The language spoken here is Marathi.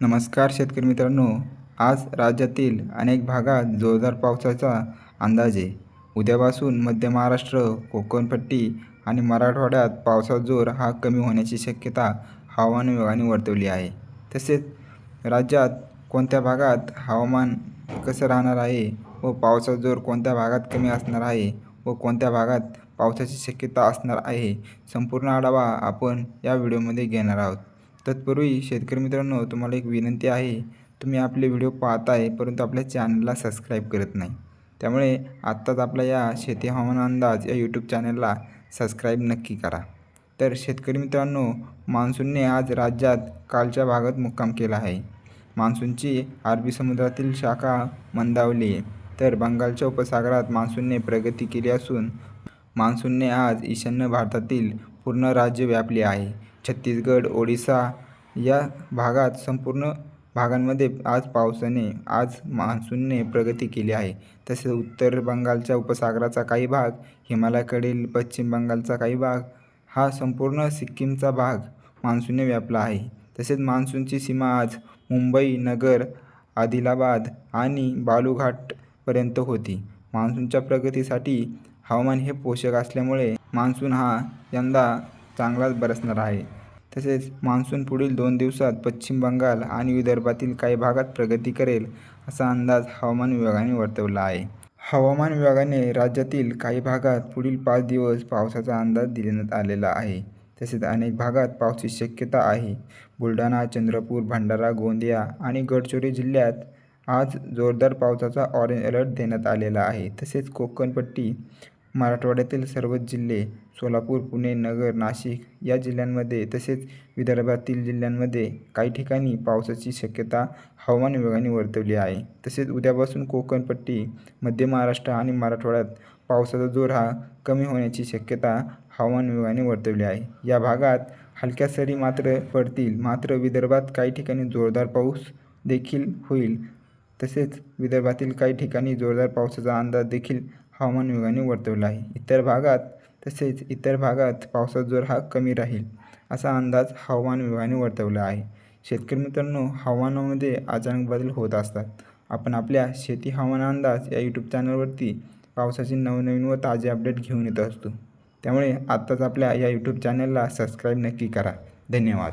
नमस्कार शेतकरी मित्रांनो आज राज्यातील अनेक भागात जोरदार पावसाचा अंदाज आहे. उद्यापासून मध्य महाराष्ट्र कोकणपट्टी आणि मराठवाड्यात पावसाचा जोर हा कमी होण्याची शक्यता हवामान विभागाने वर्तवली आहे. तसेच राज्यात कोणत्या भागात हवामान कसं राहणार आहे व पावसाचा जोर कोणत्या भागात कमी असणार आहे व कोणत्या भागात पावसाची शक्यता असणार आहे संपूर्ण आढावा आपण या व्हिडिओमध्ये घेणार आहोत. तत्पूर्वी शेतकरी मित्रांनो तुम्हाला एक विनंती आहे. तुम्ही आपले व्हिडिओ पाहत आहे परंतु आपल्या चॅनलला सबस्क्राईब करत नाही. त्यामुळे आत्ताच आपल्या या शेती हवामान अंदाज या यूट्यूब चॅनलला सबस्क्राईब नक्की करा. तर शेतकरी मित्रांनो मान्सूनने आज राज्यात कालच्या भागात मुक्काम केला आहे. मान्सूनची अरबी समुद्रातील शाखा मंदावली आहे. तर बंगालच्या उपसागरात मान्सूनने प्रगती केली असून मान्सूनने आज ईशान्य भारतातील पूर्ण राज्य व्यापले आहे. छत्तीसगड ओडिसा या भागात संपूर्ण भागांमध्ये आज पावसाने आज मान्सूनने प्रगती केली आहे. तसेच उत्तर बंगालच्या उपसागराचा काही भाग हिमालयाकडील पश्चिम बंगालचा काही भाग हा संपूर्ण सिक्कीमचा भाग मान्सूनने व्यापला आहे. तसेच मान्सूनची सीमा आज मुंबई नगर आदिलाबाद आणि बालूघाटपर्यंत होती. मान्सूनच्या प्रगतीसाठी हवामान हे पोषक असल्यामुळे मान्सून हा यंदा चांगलाच बरसणार आहे. तसेच मान्सून पुढील दोन दिवसात पश्चिम बंगाल आणि विदर्भातील काही भागात प्रगती करेल असा अंदाज हवामान विभागाने वर्तवला आहे. हवामान विभागाने राज्यातील काही भागात पुढील पाच दिवस पावसाचा अंदाज देण्यात आलेला आहे. तसेच अनेक भागात पावसाची शक्यता आहे. बुलढाणा चंद्रपूर भंडारा गोंदिया आणि गडचिरोली जिल्ह्यात आज जोरदार पावसाचा ऑरेंज अलर्ट देण्यात आलेला आहे. तसेच कोकणपट्टी मराठवाड्यातील सर्वच जिल्हे सोलापूर पुणे नगर नाशिक या जिल्ह्यांमध्ये तसेच विदर्भातील जिल्ह्यांमध्ये काही ठिकाणी पावसाची शक्यता हवामान विभागाने वर्तवली आहे. तसेच उद्यापासून कोकणपट्टी मध्य महाराष्ट्र आणि मराठवाड्यात पावसाचा जोर हा कमी होण्याची शक्यता हवामान विभागाने वर्तवली आहे. या भागात हलक्या सरी मात्र पडतील. मात्र विदर्भात काही ठिकाणी जोरदार पाऊस देखील होईल. तसेच विदर्भातील काही ठिकाणी जोरदार पावसाचा अंदाज देखील हवामान विभागाने वर्तवला आहे. इतर भागात तसेच इतर भागात पावसाचा जोर हा कमी राहील असा अंदाज हवामान विभागाने वर्तवला आहे. शेतकरी मित्रांनो हवामानामध्ये अचानक बदल होत असतात. आपण आपल्या शेती हवामान अंदाज या यूट्यूब चॅनलवरती पावसाचे नवनवीन व ताजे अपडेट घेऊन येत असतो. त्यामुळे आत्ताच आपल्या या यूट्यूब चॅनलला सबस्क्राईब नक्की करा. धन्यवाद.